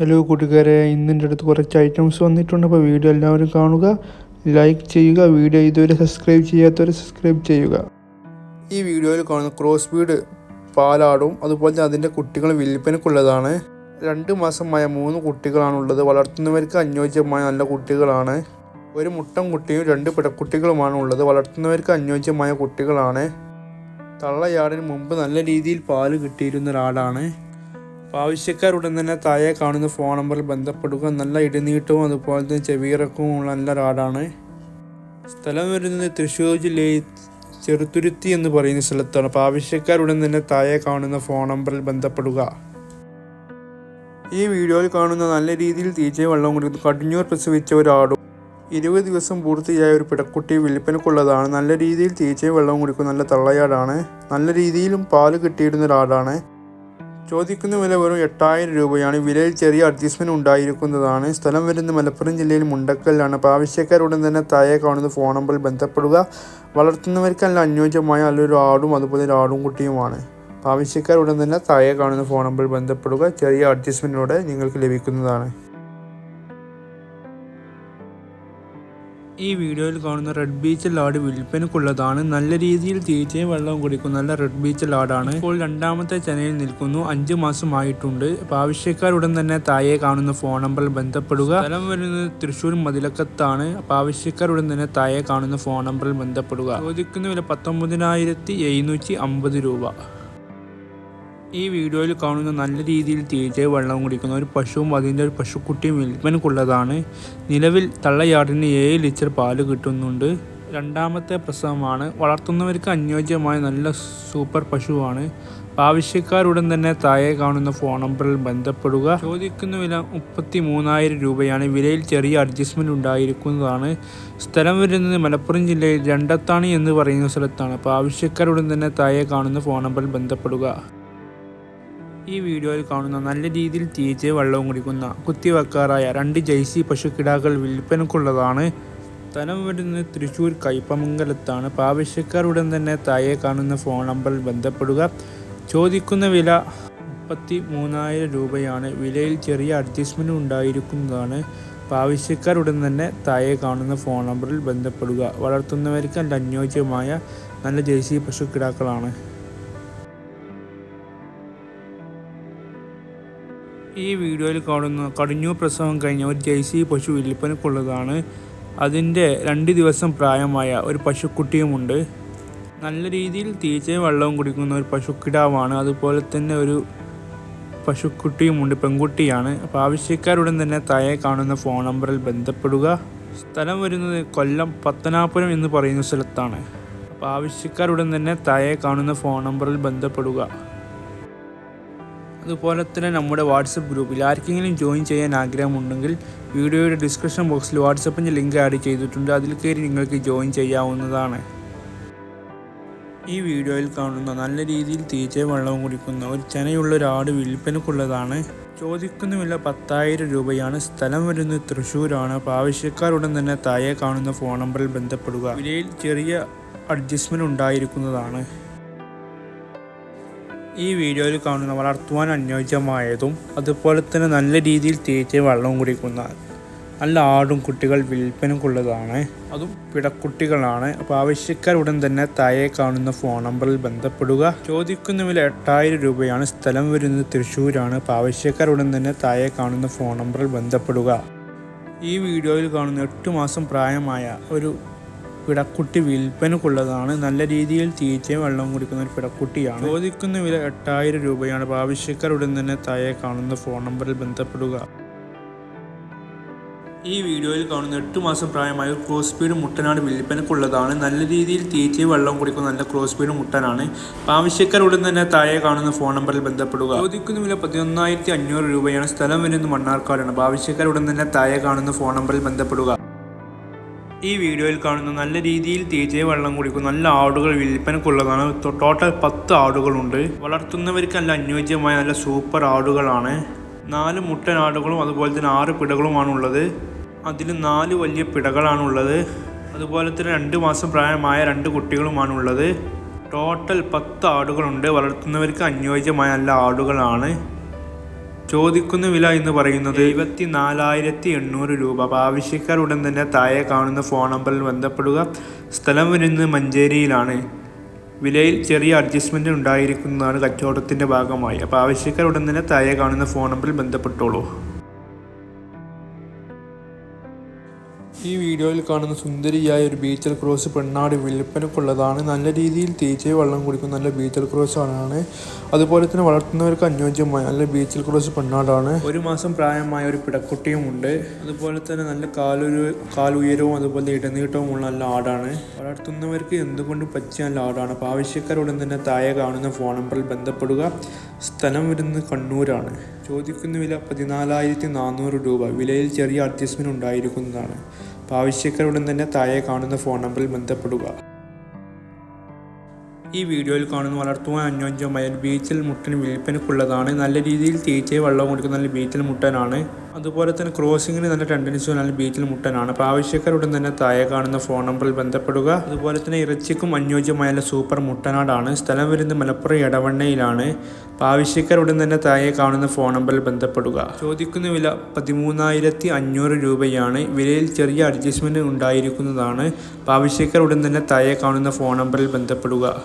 Hello കൂട്ടുകാരെ. ഇന്നിന്റെ അടുത്ത് കുറച്ച് ഐറ്റംസ് വന്നിട്ടുണ്ട്. അപ്പോൾ വീഡിയോ എല്ലാവരും കാണുക. ലൈക്ക് ചെയ്യുക. വീഡിയോ ഇതുവരെ സബ്സ്ക്രൈബ് ചെയ്യാത്തവർ സബ്സ്ക്രൈബ് ചെയ്യുക. ഈ വീഡിയോയിൽ കാണുന്ന ക്രോസ് ബീഡ് പാലാടും അതുപോലെ തന്നെ അതിന്റെ കുട്ടികൾ വിൽപ്പനക്കുള്ളതാണ് രണ്ട് മാസമായ മൂന്ന് കുട്ടികളാണുള്ളത്. വളർത്തുന്നവർക്ക് അനുയോജ്യമായ നല്ല കുട്ടികളാണ്. ഒരു മുട്ടൻ കുട്ടിയും രണ്ട് പിടക്കുട്ടികളുമാണ് ഉള്ളത് വളർത്തുന്നവർക്ക് അനുയോജ്യമായ കുട്ടികളാണ്. തള്ളയാടിന് മുമ്പ് നല്ല രീതിയിൽ പാൽ കിട്ടിയിരുന്ന അപ്പോൾ ആവശ്യക്കാരുടൻ തന്നെ താഴെ കാണുന്ന ഫോൺ നമ്പറിൽ ബന്ധപ്പെടുക നല്ല ഇടിനീട്ടവും അതുപോലെ തന്നെ ചെവിയിറക്കവും ഉള്ള നല്ല റാഡാണ് സ്ഥലം വരുന്നത് തൃശ്ശൂർ ജില്ലയിൽ ചെറുതുരുത്തി എന്ന് പറയുന്ന സ്ഥലത്താണ്. അപ്പോൾ ആവശ്യക്കാരുടൻ തന്നെ താഴെ കാണുന്ന ഫോൺ നമ്പറിൽ ബന്ധപ്പെടുക. ഈ വീഡിയോയിൽ കാണുന്ന നല്ല രീതിയിൽ തീജ വെള്ളം കുടിക്കുന്നു കടിഞ്ഞൂർ പ്രസവിച്ച ഒരാടും ഇരുപത് ദിവസം പൂർത്തിയായ ഒരു പിടക്കുട്ടി വിൽപ്പനക്കുള്ളതാണ് നല്ല രീതിയിൽ തീച്ചയും വെള്ളവും കുടിക്കുന്ന നല്ല തള്ളയാടാണ്. നല്ല രീതിയിലും പാൽ കിട്ടിയിരുന്ന ഒരാടാണ് ചോദിക്കുന്ന വില വെറും എട്ടായിരം രൂപയാണ്. വിലയിൽ ചെറിയ അഡ്ജസ്റ്റ്മെന്റ് ഉണ്ടായിരിക്കുന്നതാണ്. സ്ഥലം വരുന്ന മലപ്പുറം ജില്ലയിൽ മുണ്ടക്കലിലാണ്. ആവശ്യക്കാരുടൻ തന്നെ താഴെ കാണുന്ന ഫോൺ നമ്പറിൽ ബന്ധപ്പെടുക. വളർത്തുന്നവർക്കല്ല അനുയോജ്യമായ നല്ലൊരു ആടും അതുപോലെ ഒരു ആടും കുട്ടിയുമാണ്. ആവശ്യക്കാരുടൻ തന്നെ താഴെ കാണുന്ന ഫോൺ നമ്പറിൽ ബന്ധപ്പെടുക. ചെറിയ അഡ്ജസ്റ്റ്മെന്റിലൂടെ നിങ്ങൾക്ക് ലഭിക്കുന്നതാണ്. ഈ വീഡിയോയിൽ കാണുന്ന റെഡ് ബീച്ച് ലാഡ് വിൽപ്പനക്കുള്ളതാണ് നല്ല രീതിയിൽ തീറ്റയും വെള്ളവും കുടിക്കും നല്ല റെഡ് ബീച്ച് ലാഡാണ്. ഇപ്പോൾ രണ്ടാമത്തെ ചനയിൽ നിൽക്കുന്നു. അഞ്ച് മാസമായിട്ടുണ്ട്. അപ്പോൾ ആവശ്യക്കാരുടൻ തന്നെ താഴെ കാണുന്ന ഫോൺ നമ്പർ ബന്ധപ്പെടുക. സ്ഥലം വരുന്നത് തൃശ്ശൂർ മതിലക്കത്താണ്. അപ്പോൾ ആവശ്യക്കാരുടൻ തന്നെ താഴെ കാണുന്ന ഫോൺ നമ്പറിൽ ബന്ധപ്പെടുക. ചോദിക്കുന്ന വില പത്തൊമ്പതിനായിരത്തി എഴുന്നൂറ്റി അമ്പത് രൂപ. ഈ വീഡിയോയിൽ കാണുന്ന നല്ല രീതിയിൽ തീറ്റ വെള്ളം കുടിക്കുന്ന ഒരു പശുവും അതിന്റെ ഒരു പശുക്കുട്ടിയും വിൽപ്പനക്കുള്ളതാണ് നിലവിൽ തള്ളയാടിന് ഏഴ് ലിറ്റർ പാൽ കിട്ടുന്നുണ്ട്. രണ്ടാമത്തെ പ്രസവമാണ്. വളർത്തുന്നവർക്ക് അനുയോജ്യമായ നല്ല സൂപ്പർ പശുവാണ്. ആവശ്യക്കാരുടൻ തന്നെ താഴെ കാണുന്ന ഫോൺ നമ്പറിൽ ബന്ധപ്പെടുക. ചോദിക്കുന്ന വില മുപ്പത്തി മൂന്നായിരം രൂപയാണ്. വിലയിൽ ചെറിയ അഡ്ജസ്റ്റ്മെന്റ് ഉണ്ടായിരിക്കുന്നതാണ്. സ്ഥലം വരുന്നത് മലപ്പുറം ജില്ലയിൽ രണ്ടത്താണി എന്ന് പറയുന്ന സ്ഥലത്താണ്. അപ്പോൾ ആവശ്യക്കാരുടൻ തന്നെ താഴെ കാണുന്ന ഫോൺ നമ്പറിൽ ബന്ധപ്പെടുക. ഈ വീഡിയോയിൽ കാണുന്ന നല്ല രീതിയിൽ തീറ്റ വെള്ളവും കുടിക്കുന്ന കുത്തിവെക്കാറായ രണ്ട് ജൈസി പശുക്കിടാക്കൾ വിൽപ്പനക്കുള്ളതാണ് സ്ഥലം വരുന്നത് തൃശ്ശൂർ കയ്പമംഗലത്താണ്. ആവശ്യക്കാരുടൻ തന്നെ താഴെ കാണുന്ന ഫോൺ നമ്പറിൽ ബന്ധപ്പെടുക. ചോദിക്കുന്ന വില മുപ്പത്തി മൂന്നായിരം രൂപയാണ്. വിലയിൽ ചെറിയ അഡ്ജസ്റ്റ്മെന്റ് ഉണ്ടായിരിക്കുന്നതാണ്. ആവശ്യക്കാരുടൻ തന്നെ താഴെ കാണുന്ന ഫോൺ നമ്പറിൽ ബന്ധപ്പെടുക. വളർത്തുന്നവർക്ക് നല്ല അനുയോജ്യമായ നല്ല ജേഴ്സി പശുക്കിടാക്കളാണ്. ഈ വീഡിയോയിൽ കാണുന്ന കടിഞ്ഞൂർ പ്രസവം കഴിഞ്ഞ ഒരു ജേഴ്സി പശു വിൽപ്പനക്കുള്ളതാണ് അതിന്റെ രണ്ട് ദിവസം പ്രായമായ ഒരു പശുക്കുട്ടിയുമുണ്ട്. നല്ല രീതിയിൽ തീറ്റയും വെള്ളവും കുടിക്കുന്ന ഒരു പശുക്കിടാവാണ്. അതുപോലെ തന്നെ ഒരു പശുക്കുട്ടിയുമുണ്ട് പെൺകുട്ടിയാണ്. അപ്പോൾ ആവശ്യക്കാരുടൻ തന്നെ താഴെ കാണുന്ന ഫോൺ നമ്പറിൽ ബന്ധപ്പെടുക. സ്ഥലം വരുന്നത് കൊല്ലം പത്തനാപുരം എന്ന് പറയുന്ന സ്ഥലത്താണ്. അപ്പോൾ ആവശ്യക്കാരുടൻ തന്നെ താഴെ കാണുന്ന ഫോൺ നമ്പറിൽ ബന്ധപ്പെടുക. അതുപോലെ തന്നെ നമ്മുടെ വാട്സപ്പ് ഗ്രൂപ്പിൽ ആർക്കെങ്കിലും ജോയിൻ ചെയ്യാൻ ആഗ്രഹമുണ്ടെങ്കിൽ വീഡിയോയുടെ ഡിസ്ക്രിപ്ഷൻ ബോക്സിൽ വാട്സപ്പിന്റെ ലിങ്ക് ആഡ് ചെയ്തിട്ടുണ്ട്. അതിൽ കയറി നിങ്ങൾക്ക് ജോയിൻ ചെയ്യാവുന്നതാണ്. ഈ വീഡിയോയിൽ കാണുന്ന നല്ല രീതിയിൽ തീറ്റ വെള്ളവും കുടിക്കുന്ന ഒരു ചെനയുള്ള ഒരു ആട് വിൽപ്പനക്കുള്ളതാണ് ചോദിക്കുന്ന വില പത്തായിരം രൂപയാണ്. സ്ഥലം വരുന്നത് തൃശ്ശൂരാണ്. അപ്പോൾ ആവശ്യക്കാരുടൻ തന്നെ താഴെ കാണുന്ന ഫോൺ നമ്പറിൽ ബന്ധപ്പെടുക. വിലയിൽ ചെറിയ അഡ്ജസ്റ്റ്മെന്റ് ഉണ്ടായിരിക്കുന്നതാണ്. ഈ വീഡിയോയിൽ കാണുന്ന വളർത്തുവാൻ അനുയോജ്യമായതും അതുപോലെ തന്നെ നല്ല രീതിയിൽ തേച്ച് വെള്ളം കുടിക്കുന്ന നല്ല ആടും കുട്ടികൾ വിൽപ്പനക്കുള്ളതാണ് അതും പിടക്കുട്ടികളാണ്. അപ്പോൾ ആവശ്യക്കാരുടൻ തന്നെ താഴെ കാണുന്ന ഫോൺ നമ്പറിൽ ബന്ധപ്പെടുക. ചോദിക്കുന്ന വില എട്ടായിരം രൂപയാണ്. സ്ഥലം വരുന്നത് തൃശ്ശൂരാണ്. അപ്പോൾ ആവശ്യക്കാരുടൻ തന്നെ താഴെ കാണുന്ന ഫോൺ നമ്പറിൽ ബന്ധപ്പെടുക. ഈ വീഡിയോയിൽ കാണുന്ന എട്ട് മാസം പ്രായമായ ഒരു പിടക്കുട്ടി വിൽപ്പനക്കുള്ളതാണ്. നല്ല രീതിയിൽ തീറ്റയും വെള്ളം കുടിക്കുന്ന ഒരു പിടക്കുട്ടിയാണ്. ചോദിക്കുന്ന വില എട്ടായിരം രൂപയാണ്. അപ്പോൾ ആവശ്യക്കാരുടൻ തന്നെ താഴെ കാണുന്ന ഫോൺ നമ്പറിൽ ബന്ധപ്പെടുക. ഈ വീഡിയോയിൽ കാണുന്ന എട്ട് മാസം പ്രായമായ ഒരു ക്രോസ് സ്പീഡ് മുട്ടനാണ് വിൽപ്പനക്കുള്ളതാണ്. നല്ല രീതിയിൽ തീറ്റയും വെള്ളം കുടിക്കുന്ന നല്ല ക്രോസ് സ്പീഡ് മുട്ടനാണ്. ആവശ്യക്കാർ ഉടൻ തന്നെ താഴെ കാണുന്ന ഫോൺ നമ്പറിൽ ബന്ധപ്പെടുക. ചോദിക്കുന്ന വില പതിനൊന്നായിരത്തി അഞ്ഞൂറ് രൂപയാണ്. സ്ഥലം വരുന്നത് മണ്ണാർക്കാടാണ്. ആവശ്യക്കാർ ഉടൻ തന്നെ താഴെ കാണുന്ന ഫോൺ നമ്പറിൽ ബന്ധപ്പെടുക. ഈ വീഡിയോയിൽ കാണുന്ന നല്ല രീതിയിൽ തീറ്റയെ വെള്ളം കുടിക്കും. നല്ല ആടുകൾ വിൽപ്പനക്കുള്ളതാണ്. ടോട്ടൽ പത്ത് ആടുകളുണ്ട്. വളർത്തുന്നവർക്ക് നല്ല അനുയോജ്യമായ നല്ല സൂപ്പർ ആടുകളാണ്. നാല് മുട്ടൻ ആടുകളും അതുപോലെ തന്നെ ആറ് പിടകളുമാണ് ഉള്ളത് അതിൽ നാല് വലിയ പിടകളാണുള്ളത്. അതുപോലെ തന്നെ രണ്ട് മാസം പ്രായമായ രണ്ട് കുട്ടികളുമാണുള്ളത്. ടോട്ടൽ പത്ത് ആടുകളുണ്ട്. വളർത്തുന്നവർക്ക് അനുയോജ്യമായ നല്ല ആടുകളാണ്. ചോദിക്കുന്ന വില എന്ന് പറയുന്നത് എഴുപത്തി നാലായിരത്തി എണ്ണൂറ് രൂപ. ആവശ്യക്കാർ ഉടൻ തന്നെ താഴെ കാണുന്ന ഫോൺ നമ്പറിൽ ബന്ധപ്പെടുക. സ്ഥലം വരുന്നത് മഞ്ചേരിയിലാണ്. വിലയിൽ ചെറിയ അഡ്ജസ്റ്റ്മെന്റ് ഉണ്ടായിരിക്കുന്നതാണ് കച്ചവടത്തിന്റെ ഭാഗമായി. അപ്പോൾ ആവശ്യക്കാർ ഉടൻ തന്നെ താഴെ കാണുന്ന ഫോൺ നമ്പറിൽ ബന്ധപ്പെട്ടോളൂ. ഈ വീഡിയോയിൽ കാണുന്ന സുന്ദരിയായ ഒരു ബീച്ചൽ ക്രോസ് പെണ്ണാട് വിൽപ്പനക്കുള്ളതാണ്. നല്ല രീതിയിൽ തേച്ച് വെള്ളം കുടിക്കുന്ന നല്ല ബീച്ചൽ ക്രോസ് ആണ്. അതുപോലെ തന്നെ വളർത്തുന്നവർക്ക് അനുയോജ്യമായ നല്ല ബീച്ചൽ ക്രോസ് പെണ്ണാടാണ്. ഒരു മാസം പ്രായമായ ഒരു പിടക്കുട്ടിയും ഉണ്ട്. അതുപോലെ തന്നെ നല്ല കാലൊരു കാലുയരവും അതുപോലെ ഇടനീട്ടവും ഉള്ള നല്ല ആടാണ്. വളർത്തുന്നവർക്ക് എന്തുകൊണ്ട് പറ്റിയ നല്ല ആടാണ്? അപ്പോൾ ആവശ്യക്കാരുടൻ തന്നെ താഴെ കാണുന്ന ഫോൺ നമ്പറിൽ ബന്ധപ്പെടുക. സ്ഥലം വരുന്നത് കണ്ണൂരാണ്. ചോദിക്കുന്ന വില പതിനാലായിരത്തി നാനൂറ് രൂപ. വിലയിൽ ചെറിയ അഡ്ജസ്റ്റ്മെന്റ് ഉണ്ടായിരിക്കുന്നതാണ്. അപ്പോൾ ആവശ്യക്കാരുടൻ തന്നെ താഴെ കാണുന്ന ഫോൺ നമ്പറിൽ ബന്ധപ്പെടുക. ഈ വീഡിയോയിൽ കാണുന്ന വളർത്തുവാൻ അനുയോജ്യമായ ബീച്ചിൽ മുട്ടൻ വിൽപ്പനക്കുള്ളതാണ് നല്ല രീതിയിൽ തീറ്റയെ വെള്ളം കൊടുക്കുന്ന നല്ല ബീച്ചിൽ മുട്ടനാണ്. അതുപോലെ തന്നെ ക്രോസിങ്ങിന് നല്ല ടെൻഡൻസി നല്ല ബീച്ചിൽ മുട്ടനാണ്. അപ്പോൾ ആവശ്യക്കാരുടൻ തന്നെ താഴെ കാണുന്ന ഫോൺ നമ്പറിൽ ബന്ധപ്പെടുക. അതുപോലെ തന്നെ ഇറച്ചിക്കും അനുയോജ്യമായ സൂപ്പർ മുട്ടനാടാണ്. സ്ഥലം വരുന്നത് മലപ്പുറം ഇടവണ്ണയിലാണ് അപ്പോൾ ആവശ്യക്കാരുടൻ തന്നെ താഴെ കാണുന്ന ഫോൺ നമ്പറിൽ ബന്ധപ്പെടുക. ചോദിക്കുന്ന വില പതിമൂന്നായിരത്തി അഞ്ഞൂറ് രൂപയാണ്. വിലയിൽ ചെറിയ അഡ്ജസ്റ്റ്മെന്റ് ഉണ്ടായിരിക്കുന്നതാണ്. അപ്പോൾ ആവശ്യക്കാരുടൻ തന്നെ താഴെ കാണുന്ന ഫോൺ നമ്പറിൽ ബന്ധപ്പെടുക.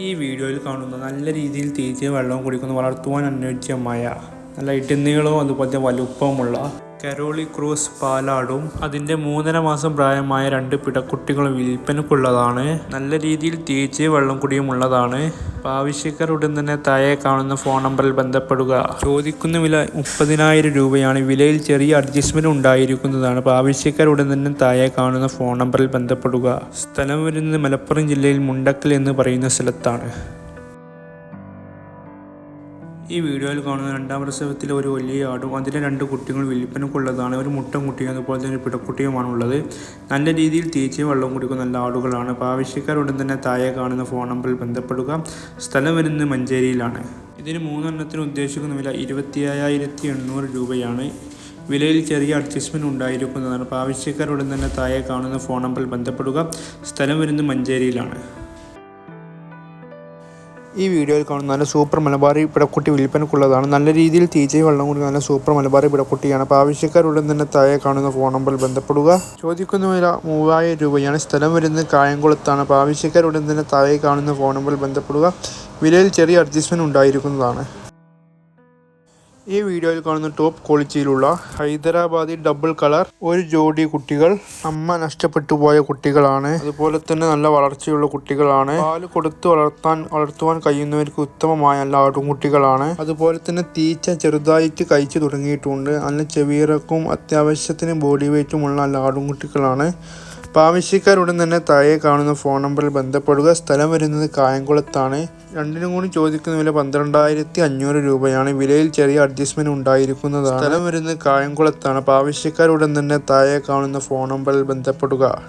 ഈ വീഡിയോയിൽ കാണുന്ന നല്ല രീതിയിൽ തീറ്റയും വെള്ളവും കുടിക്കുന്ന വളർത്തുവാൻ അനുയോജ്യമായ നല്ല ഇടുന്നീളവും അതുപോലത്തെ വലുപ്പവുമുള്ള കരോളി ക്രൂസ് പാലാടും. അതിന്റെ മൂന്നര മാസം പ്രായമായ രണ്ട് പിടക്കുട്ടികളും വിൽപ്പനക്കുള്ളതാണ്. നല്ല രീതിയിൽ തീറ്റയും വെള്ളം കുടിയും ഉള്ളതാണ്. ആവശ്യക്കാർ ഉടൻ തന്നെ താഴെ കാണുന്ന ഫോൺ നമ്പറിൽ ബന്ധപ്പെടുക. ചോദിക്കുന്ന വില മുപ്പതിനായിരം രൂപയാണ്. വിലയിൽ ചെറിയ അഡ്ജസ്റ്റ്മെന്റ് ഉണ്ടായിരിക്കുന്നതാണ്. അപ്പോൾ ആവശ്യക്കാർ ഉടൻ തന്നെ താഴെ കാണുന്ന ഫോൺ നമ്പറിൽ ബന്ധപ്പെടുക. സ്ഥലം വരുന്നത് മലപ്പുറം ജില്ലയിൽ മുണ്ടക്കൽ എന്ന് പറയുന്ന സ്ഥലത്താണ്. ഈ വീഡിയോയിൽ കാണുന്ന രണ്ടാം പ്രസവത്തിലെ ഒരു വലിയ ആടും അതിലെ രണ്ട് കുട്ടികൾ വിൽപ്പനക്കുള്ളതാണ് ഒരു മുട്ടൻ കുട്ടിയും അതുപോലെ തന്നെ പിടക്കുട്ടിയുമാണുള്ളത്. നല്ല രീതിയിൽ തീറ്റയും വെള്ളം കുടിക്കുന്ന നല്ല ആടുകളാണ്. ആവശ്യക്കാരുടൻ തന്നെ താഴെ കാണുന്ന ഫോൺ നമ്പറിൽ ബന്ധപ്പെടുക. സ്ഥലം വരുന്നത് മഞ്ചേരിയിലാണ്. ഇതിന് മൂന്നെണ്ണത്തിന് ഉദ്ദേശിക്കുന്ന വില ഇരുപത്തി അയ്യായിരത്തി എണ്ണൂറ് രൂപയാണ് വിലയിൽ ചെറിയ അഡ്ജസ്റ്റ്മെന്റ് ഉണ്ടായിരിക്കുന്നതാണ്. അപ്പോൾ ആവശ്യക്കാരുടൻ തന്നെ താഴെ കാണുന്ന ഫോൺ നമ്പറിൽ ബന്ധപ്പെടുക. സ്ഥലം വരുന്നത് മഞ്ചേരിയിലാണ്. ഈ വീഡിയോയിൽ കാണുന്ന നല്ല സൂപ്പർ മലബാറി പിടക്കുട്ടി വിൽപ്പനക്കുള്ളതാണ്. നല്ല രീതിയിൽ തീറ്റയും വെള്ളം കൊടുക്കുന്ന നല്ല സൂപ്പർ മലബാറി പിടക്കുട്ടിയാണ്. അപ്പോൾ ആവശ്യക്കാരുടൻ തന്നെ താഴെ കാണുന്ന ഫോൺ നമ്പറിൽ ബന്ധപ്പെടുക. ചോദിക്കുന്ന വില മൂവായിരം രൂപയാണ്. സ്ഥലം വരുന്നത് കായംകുളത്താണ്. അപ്പോൾ ആവശ്യക്കാരുടൻ തന്നെ താഴെ കാണുന്ന ഫോൺ നമ്പറിൽ ബന്ധപ്പെടുക. വിലയിൽ ചെറിയ അഡ്ജസ്റ്റ്മെന്റ് ഉണ്ടായിരിക്കുന്നതാണ്. ഈ വീഡിയോയിൽ കാണുന്ന ടോപ്പ് ക്വാളിറ്റിയിലുള്ള ഹൈദരാബാദി ഡബിൾ കളർ ഒരു ജോഡി കുട്ടികൾ അമ്മ നഷ്ടപ്പെട്ടു പോയ കുട്ടികളാണ്. അതുപോലെ തന്നെ നല്ല വളർച്ചയുള്ള കുട്ടികളാണ്. പാൽ കൊടുത്ത് വളർത്താൻ വളർത്തുവാൻ കഴിയുന്നവർക്ക് ഉത്തമമായ നല്ല ആടുംകുട്ടികളാണ്. അതുപോലെ തന്നെ തീച്ച ചെറുതായിട്ട് കഴിച്ചു തുടങ്ങിയിട്ടുണ്ട്. നല്ല ചെവിയിറക്കും അത്യാവശ്യത്തിന് ബോഡി വെയിറ്റുമുള്ള നല്ല ആടുംകുട്ടികളാണ്. അപ്പോൾ ആവശ്യക്കാരുടൻ തന്നെ താഴെ കാണുന്ന ഫോൺ നമ്പറിൽ ബന്ധപ്പെടുക. സ്ഥലം വരുന്നത് കായംകുളത്താണ്. രണ്ടിനും കൂടി ചോദിക്കുന്ന വില പന്ത്രണ്ടായിരത്തി അഞ്ഞൂറ് രൂപയാണ്. വിലയിൽ ചെറിയ അഡ്ജസ്റ്റ്മെന്റ് ഉണ്ടായിരിക്കുന്നതാണ്. സ്ഥലം വരുന്നത് കായംകുളത്താണ്. അപ്പോൾ തന്നെ താഴെ കാണുന്ന ഫോൺ നമ്പറിൽ ബന്ധപ്പെടുക.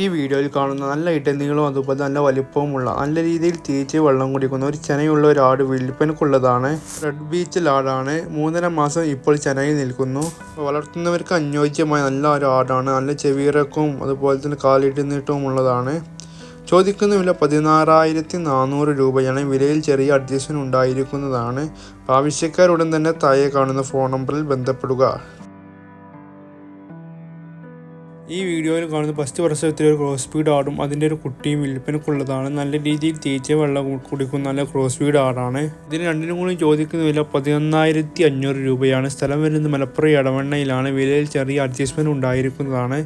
ഈ വീഡിയോയിൽ കാണുന്ന നല്ല ഇടനീളവും അതുപോലെ നല്ല വലിപ്പവുമുള്ള നല്ല രീതിയിൽ തീറ്റ വെള്ളം കുടിക്കുന്ന ഒരു ചെനയുള്ള ഒരു ആട് വിൽപ്പനക്കുള്ളതാണ്. റെഡ് ബീച്ചിൽ ആടാണ്. മൂന്നര മാസം ഇപ്പോൾ ചെനയിൽ നിൽക്കുന്നു. വളർത്തുന്നവർക്ക് അനുയോജ്യമായ നല്ല ഒരു ആടാണ്. നല്ല ചെവിയിറക്കവും അതുപോലെ തന്നെ കാലിട്ട് നീട്ടവും ഉള്ളതാണ്. ചോദിക്കുന്ന വില പതിനാറായിരത്തി നാനൂറ് രൂപയാണ്. വിലയിൽ ചെറിയ അഡ്ജസ്റ്റ്മെന്റ് ഉണ്ടായിരിക്കുന്നതാണ്. ആവശ്യക്കാരുടൻ തന്നെ താഴെ കാണുന്ന ഫോൺ നമ്പറിൽ ബന്ധപ്പെടുക. ഈ വീഡിയോയിൽ കാണുന്ന ഫസ്റ്റ് വർഷത്തിലെ ഒരു ക്രോസ് സ്പീഡ് ആടും അതിന്റെ ഒരു കുട്ടിയും വിൽപ്പനക്കുള്ളതാണ്. നല്ല രീതിയിൽ തേച്ച വെള്ളം കുടിക്കുന്ന നല്ല ക്രോസ് സ്പീഡ് ആടാണ്. ഇതിന് രണ്ടിനും കൂടി ചോദിക്കുന്ന വില പതിനൊന്നായിരത്തി അഞ്ഞൂറ് രൂപയാണ്. സ്ഥലം വരുന്നത് മലപ്പുറം ഇടവണ്ണയിലാണ് വിലയിൽ ചെറിയ അഡ്ജസ്റ്റ്മെന്റ് ഉണ്ടായിരിക്കുന്നതാണ്.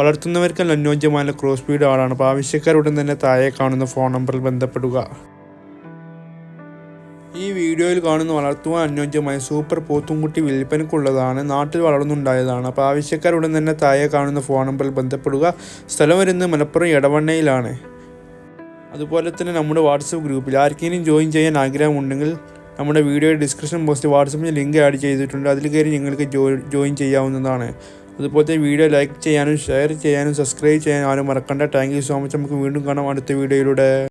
വളർത്തുന്നവർക്കെല്ലാം അനുയോജ്യമായ ക്രോസ് സ്പീഡ് ആടാണ്. അപ്പോൾ ആവശ്യക്കാരുടൻ തന്നെ താഴെ കാണുന്ന ഫോൺ നമ്പറിൽ ബന്ധപ്പെടുക. വീഡിയോയിൽ കാണുന്ന വളർത്തുവാൻ അനുയോജ്യമായ സൂപ്പർ പോത്തുംകുട്ടി വിൽപ്പനക്കുള്ളതാണ് നാട്ടിൽ വളർന്നുണ്ടായതാണ്. അപ്പോൾ ആവശ്യക്കാരുടൻ തന്നെ താഴെ കാണുന്ന ഫോൺ നമ്പറിൽ ബന്ധപ്പെടുക. സ്ഥലം വരുന്നത് മലപ്പുറം ഇടവണ്ണയിലാണ് അതുപോലെ തന്നെ നമ്മുടെ വാട്സപ്പ് ഗ്രൂപ്പിൽ ആർക്കെങ്കിലും ജോയിൻ ചെയ്യാൻ ആഗ്രഹമുണ്ടെങ്കിൽ നമ്മുടെ വീഡിയോ ഡിസ്ക്രിപ്ഷൻ ബോക്സിൽ വാട്സപ്പിൽ ലിങ്ക് ആഡ് ചെയ്തിട്ടുണ്ട്. അതിൽ കയറി നിങ്ങൾക്ക് ജോയിൻ ചെയ്യാവുന്നതാണ്. അതുപോലെ വീഡിയോ ലൈക്ക് ചെയ്യാനും ഷെയർ ചെയ്യാനും സബ്സ്ക്രൈബ് ചെയ്യാനും ആരും മറക്കണ്ട. Thank you so much. നമുക്ക് വീണ്ടും കാണാം അടുത്ത വീഡിയോയിലൂടെ.